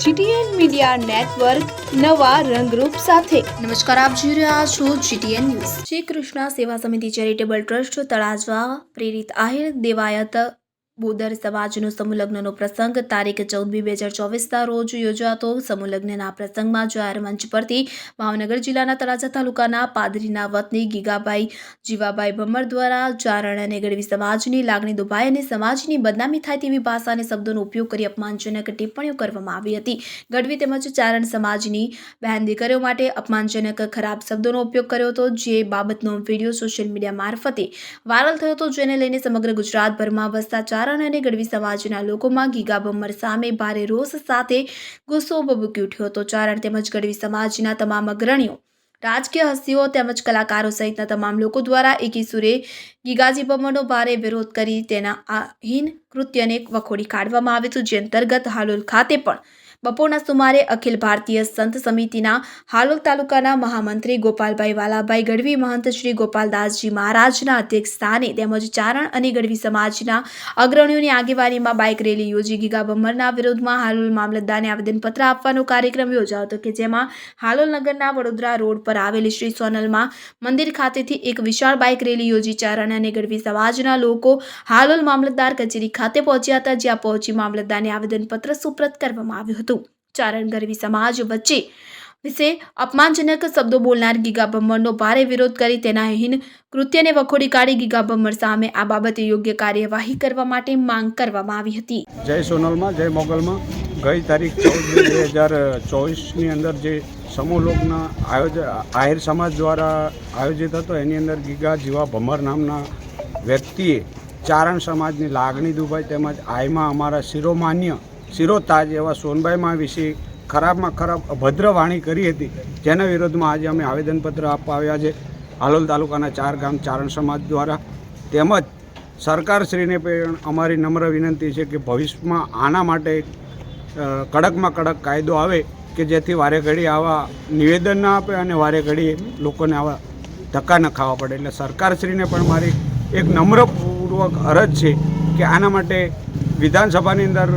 GTN media network નવા રંગરૂપ સાથે. નમસ્કાર, આપ જોઈ રહ્યા છો જીટીએન ન્યૂઝ. શ્રી કૃષ્ણ સેવા સમિતિ ચેરિટેબલ ટ્રસ્ટ તળાજવા પ્રેરિત આહિર, દેવાયત બોદર સમાજનો સમૂહલગ્નનો પ્રસંગ તારીખ ચૌદમી બે હજાર ચોવીસના રોજ યોજાતો. સમૂહલગ્નના પ્રસંગમાં જાહેર મંચ પરથી ભાવનગર જિલ્લાના તળાજા તાલુકાના પાદરીના વતની ગીગાબાઈ, જીવાબાઈ ભમર દ્વારા ચારણ અને ગઢવી સમાજની લાગણી દુભાઈ અને સમાજની બદનામી થાય તેવી ભાષા અને શબ્દોનો ઉપયોગ કરી અપમાનજનક ટિપ્પણીઓ કરવામાં આવી હતી. ગઢવી તેમજ ચારણ સમાજની બહેન દીકરીઓ માટે અપમાનજનક ખરાબ શબ્દોનો ઉપયોગ કર્યો હતો, જે બાબતનો વીડિયો સોશિયલ મીડિયા મારફતે વાયરલ થયો હતો, જેને લઈને સમગ્ર ગુજરાતભરમાં વસતા ચારણ અને ગઢવી સમાજના લોકોમાં ગીગા બમ્મર સામે ભારે રોષ સાથે ગુસ્સો ભભૂકી ઉઠ્યો હતો. ચારણ તેમજ ગઢવી સમાજના તમામ અગ્રણીઓ, રાજકીય હસ્તીઓ તેમજ કલાકારો સહિતના તમામ લોકો દ્વારા એકી સુરે ગીગાજી બમ્મરનો ભારે વિરોધ કરી તેના આ હીન કૃત્યને વખોડી કાઢવામાં આવ્યું હતું. જે અંતર્ગત હાલોલ ખાતે પણ બપોરના સુમારે અખિલ ભારતીય સંત સમિતિના હાલોલ તાલુકાના મહામંત્રી ગોપાલભાઈ વાલાભાઈ ગઢવી, મહંત શ્રી ગોપાલદાસજી મહારાજના અધ્યક્ષ સ્થાને તેમજ ચારણ અને ગઢવી સમાજના અગ્રણીઓની આગેવાનીમાં બાઇક રેલી યોજી. ગીગા બમ્મરના વિરોધમાં હાલોલ મામલતદારને આવેદનપત્ર આપવાનો કાર્યક્રમ યોજાયો હતો કે જેમાં હાલોલ નગરના વડોદરા રોડ પર આવેલી શ્રી સોનલમાં મંદિર ખાતેથી એક વિશાળ બાઇક રેલી યોજી. ચારણ અને ગઢવી સમાજના લોકો હાલોલ મામલતદાર કચેરી ખાતે પહોંચ્યા હતા, જ્યાં પહોંચી મામલતદારને આવેદનપત્ર સુપ્રત કરવામાં આવ્યું હતું. ચારણ ગરવી સમાજ વચ્ચે વિશે અપમાનજનક શબ્દો બોલનાર ગીગા ભારે વિરોધ કરી તેના હીન કૃત્યને વખોડી કાઢી ગીગા સામે આ બાબતે યોગ્ય કાર્યવાહી કરવા માટે માંગ કરવામાં આવી હતી. જય સોનલમાં, જય મોગલમાં ગઈ તારીખ ચૌદ બે હજાર ચોવીસની અંદર જે સમૂહ લોકના આયોજન આહિર સમાજ દ્વારા આયોજિત હતો, એની અંદર ગીગા જીવા ભમર નામના વ્યક્તિએ ચારણ સમાજની લાગણી દુભાઈ તેમજ આયમાં અમારા શિરોમાન્ય શિરોતાજ એવા સોનભાઈમાં વિશે ખરાબમાં ખરાબ અભદ્ર વાણી કરી હતી, જેના વિરોધમાં આજે અમે આવેદનપત્ર આપવા આવ્યા છે. હાલોલ તાલુકાના ચાર ગામ ચારણ સમાજ દ્વારા. તેમજ સરકારશ્રીને પણ અમારી નમ્ર વિનંતી છે કે ભવિષ્યમાં આના માટે કડકમાં કડક કાયદો આવે કે જેથી વારે ઘડી આવા નિવેદન ના આપે અને વારે ઘડી લોકોને આવા ધક્કા ન ખાવા પડે. એટલે સરકારશ્રીને પણ મારી એક નમ્રપૂર્વક અરજ છે કે આના માટે વિધાનસભાની અંદર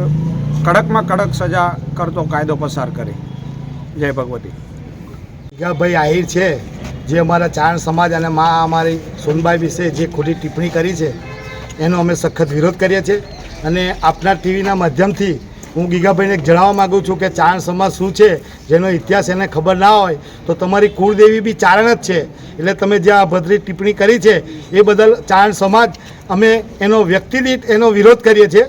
કડકમાં કડક સજા કરતો કાયદો પસાર કરે. જય ભગવતી. ભાઈ આહિર છે, જે અમારા ચારણ સમાજ અને મા અમારી સોનબાઈ વિશે જે ખોટી ટિપ્પણી કરી છે, એનો અમે સખત વિરોધ કરીએ છીએ. અને આપના ટીવીના માધ્યમથી હું ગીગાભાઈને જણાવવા માગું છું કે ચારણ સમાજ શું છે, જેનો ઇતિહાસ એને ખબર ના હોય, તો તમારી કુળદેવી બી ચારણ જ છે. એટલે તમે જે આ ભદ્રી ટિપ્પણી કરી છે, એ બદલ ચારણ સમાજ અમે એનો વ્યક્તિ દીઠ એનો વિરોધ કરીએ છીએ.